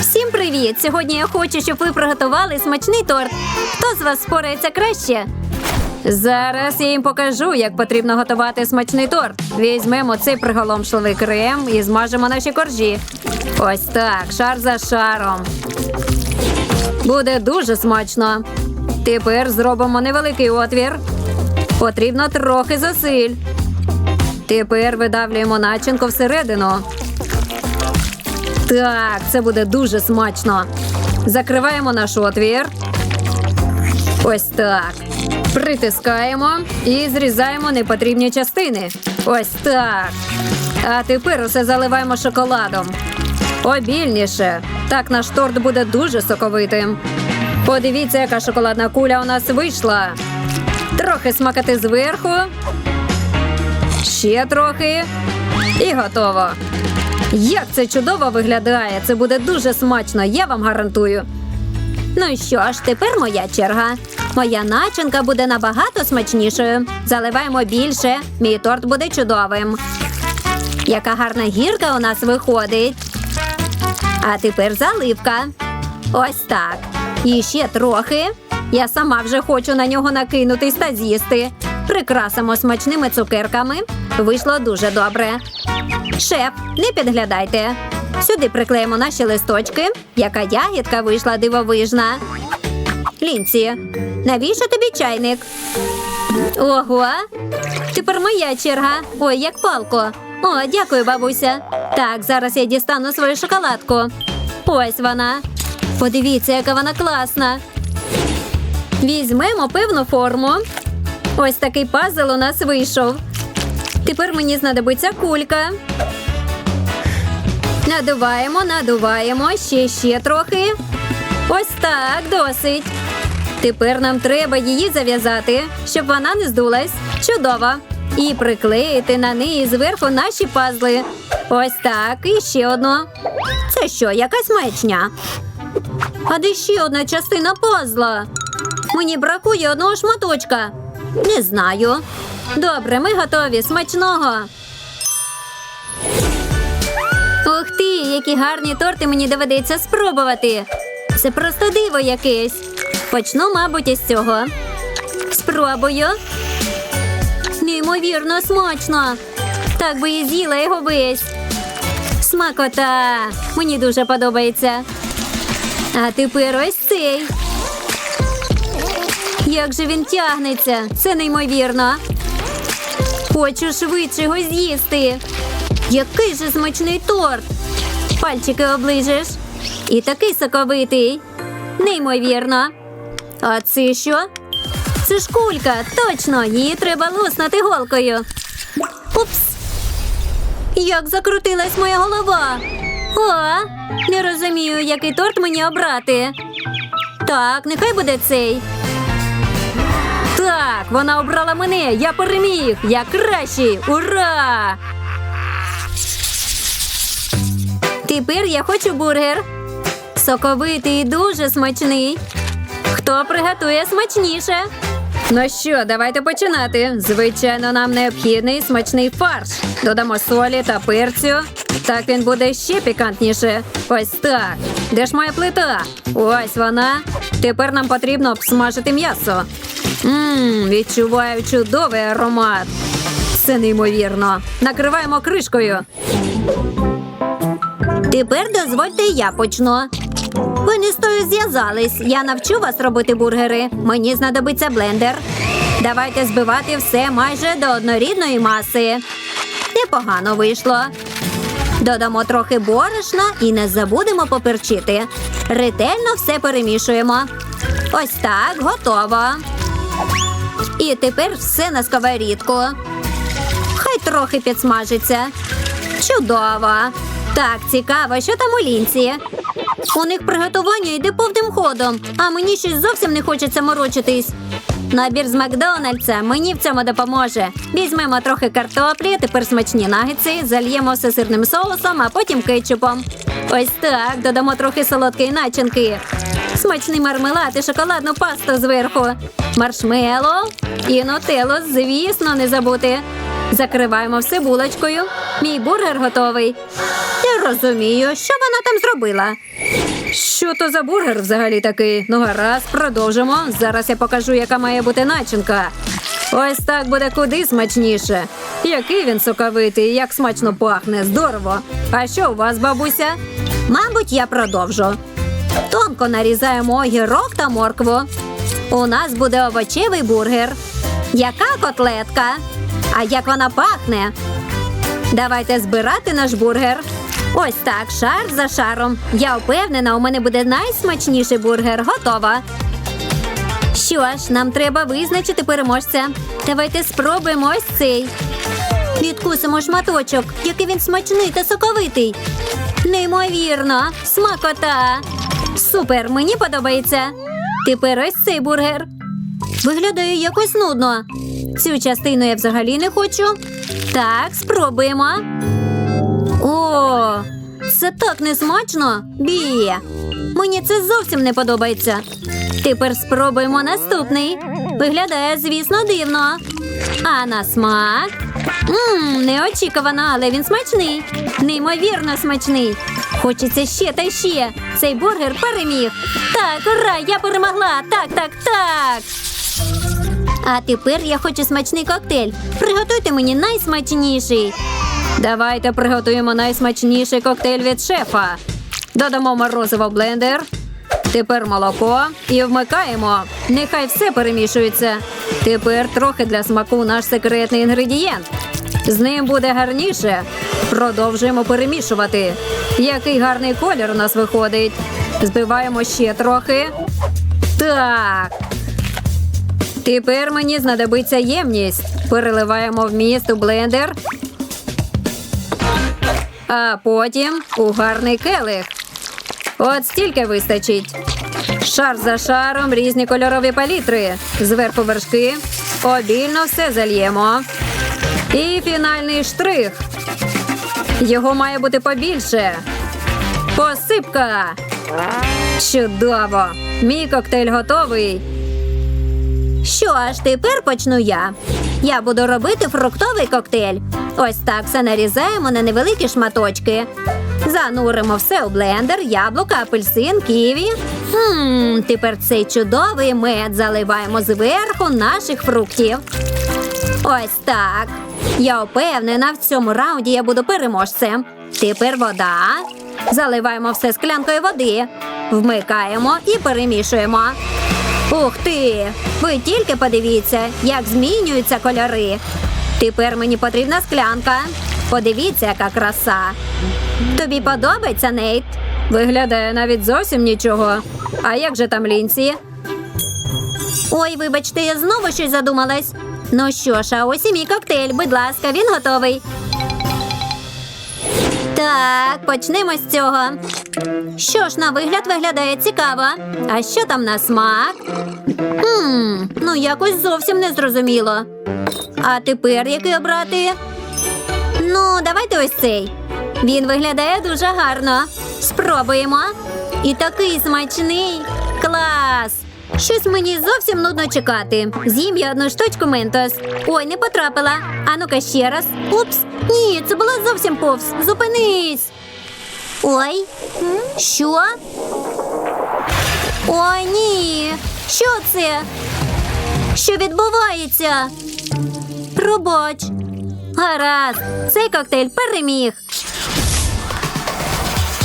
Всім привіт! Сьогодні я хочу, щоб ви приготували смачний торт. Хто з вас спорається краще? Зараз я їм покажу, як потрібно готувати смачний торт. Візьмемо цей приголомшливий крем і змажемо наші коржі. Ось так, шар за шаром. Буде дуже смачно. Тепер зробимо невеликий отвір. Потрібно трохи зусиль. Тепер видавлюємо начинку всередину. Так, це буде дуже смачно. Закриваємо наш отвір. Ось так. Притискаємо і зрізаємо непотрібні частини. Ось так. А тепер усе заливаємо шоколадом. Обільніше. Так наш торт буде дуже соковитим. Подивіться, яка шоколадна куля у нас вийшла. Трохи смакати зверху. Ще трохи. І готово. Як це чудово виглядає! Це буде дуже смачно, я вам гарантую. Ну що ж, тепер моя черга. Моя начинка буде набагато смачнішою. Заливаємо більше, мій торт буде чудовим. Яка гарна гірка у нас виходить. А тепер заливка. Ось так. І ще трохи. Я сама вже хочу на нього накинутись та з'їсти. Прикрасимо смачними цукерками. Вийшло дуже добре. Шеф, не підглядайте. Сюди приклеїмо наші листочки. Яка ягідка вийшла дивовижна. Лінці, навіщо тобі чайник? Ого, тепер моя черга. Ой, як палко. О, дякую, бабуся. Так, зараз я дістану свою шоколадку. Ось вона. Подивіться, яка вона класна. Візьмемо певну форму. Ось такий пазл у нас вийшов. Тепер мені знадобиться кулька. Надуваємо, надуваємо, ще ще трохи. Ось так, досить. Тепер нам треба її зав'язати, щоб вона не здулась. Чудово. І приклеїти на неї зверху наші пазли. Ось так, і ще одну. Це що, якась маячня? А де ще одна частина пазла? Мені бракує одного шматочка. Не знаю. Добре, ми готові. Смачного. Ух ти, які гарні торти мені доведеться спробувати. Це просто диво якесь. Почну, мабуть, із цього. Спробую. Неймовірно смачно. Так би і з'їла його весь. Смакота. Мені дуже подобається. А тепер ось цей. Як же він тягнеться? Це неймовірно. Хочу швидше його з'їсти. Який же смачний торт. Пальчики оближеш. І такий соковитий. Неймовірно. А це що? Це ж кулька, точно, її треба луснути голкою. Упс. Як закрутилась моя голова. О, не розумію, який торт мені обрати. Так, нехай буде цей. Так, вона обрала мене. Я переміг. Я кращий. Ура! Тепер я хочу бургер. Соковитий і дуже смачний. Хто приготує смачніше? Ну що, давайте починати. Звичайно, нам необхідний смачний фарш. Додамо солі та перцю. Так він буде ще пікантніше. Ось так. Де ж моя плита? Ось вона. Тепер нам потрібно обсмажити м'ясо. Ммм, відчуваю чудовий аромат. Це неймовірно. Накриваємо кришкою. Тепер дозвольте я почну. Ви не з тою зв'язались. Я навчу вас робити бургери. Мені знадобиться блендер. Давайте збивати все майже до однорідної маси. Непогано вийшло. Додамо трохи борошна і не забудемо поперчити. Ретельно все перемішуємо. Ось так, готово. І тепер все на сковорідку. Хай трохи підсмажиться. Чудово. Так, цікаво, що там у лінці. У них приготування йде повним ходом, а мені щось зовсім не хочеться морочитись. Набір з Макдональдса мені в цьому допоможе. Візьмемо трохи картоплі, тепер смачні нагетси, зальємо все сирним соусом, а потім кетчупом. Ось так, додамо трохи солодкої начинки. Смачний мармелад і шоколадну пасту зверху. Маршмело і нутелло, звісно, не забути. Закриваємо все булочкою. Мій бургер готовий. Не розумію, що вона там зробила. Що то за бургер взагалі такий? Ну гаразд, продовжимо. Зараз я покажу, яка має бути начинка. Ось так буде куди смачніше. Який він соковитий, як смачно пахне, здорово. А що у вас, бабуся? Мабуть, я продовжу. Тонко нарізаємо огірок та моркву. У нас буде овочевий бургер. Яка котлетка? А як вона пахне? Давайте збирати наш бургер. Ось так, шар за шаром. Я впевнена, у мене буде найсмачніший бургер. Готова. Що ж, нам треба визначити переможця. Давайте спробуємо ось цей. Відкусимо шматочок, який він смачний та соковитий. Неймовірно, смакота. Супер, мені подобається. Тепер ось цей бургер. Виглядає якось нудно. Цю частину я взагалі не хочу. Так, спробуємо. О, це так несмачно. Бі. Мені це зовсім не подобається. Тепер спробуємо наступний. Виглядає, звісно, дивно. А на смак. Мм, неочікувано, але він смачний. Неймовірно смачний. Хочеться ще та ще. Цей бургер переміг. Так, ура, я перемогла. Так, так, так. А тепер я хочу смачний коктейль. Приготуйте мені найсмачніший. Давайте приготуємо найсмачніший коктейль від шефа. Додамо морозиво в блендер. Тепер молоко і вмикаємо. Нехай все перемішується. Тепер трохи для смаку наш секретний інгредієнт. З ним буде гарніше. Продовжуємо перемішувати. Який гарний колір у нас виходить. Збиваємо ще трохи. Так. Тепер мені знадобиться ємність. Переливаємо вміст у блендер. А потім у гарний келих. От стільки вистачить. Шар за шаром різні кольорові палітри. Зверху вершки. Обільно все зальємо. І фінальний штрих. Його має бути побільше. Посипка. Чудово! Мій коктейль готовий. Що ж, тепер почну я. Я буду робити фруктовий коктейль. Ось так все нарізаємо на невеликі шматочки. Зануримо все у блендер, яблука, апельсин, ківі. Ммм, тепер цей чудовий мед заливаємо зверху наших фруктів. Ось так. Я впевнена, в цьому раунді я буду переможцем. Тепер вода. Заливаємо все склянкою води. Вмикаємо і перемішуємо. Ух ти! Ви тільки подивіться, як змінюються кольори. Тепер мені потрібна склянка. Подивіться, яка краса. Тобі подобається, Нейт? Виглядає навіть зовсім нічого. А як же там лінці? Ой, вибачте, я знову щось задумалась. Ну що ж, а ось і мій коктейль, будь ласка, він готовий. Так, почнемо з цього. Що ж, на вигляд виглядає цікаво. А що там на смак? Хм, ну якось зовсім не зрозуміло. А тепер який обрати? Ну, давайте ось цей. Він виглядає дуже гарно. Спробуємо. І такий смачний. Клас! Щось мені зовсім нудно чекати. З'їм я одну штучку ментос. Ой, не потрапила. А ну-ка ще раз. Упс. Ні, це було зовсім повз. Зупинись. Ой, що? Ой, ні. Що це? Що відбувається? Пробач. Гаразд, цей коктейль переміг.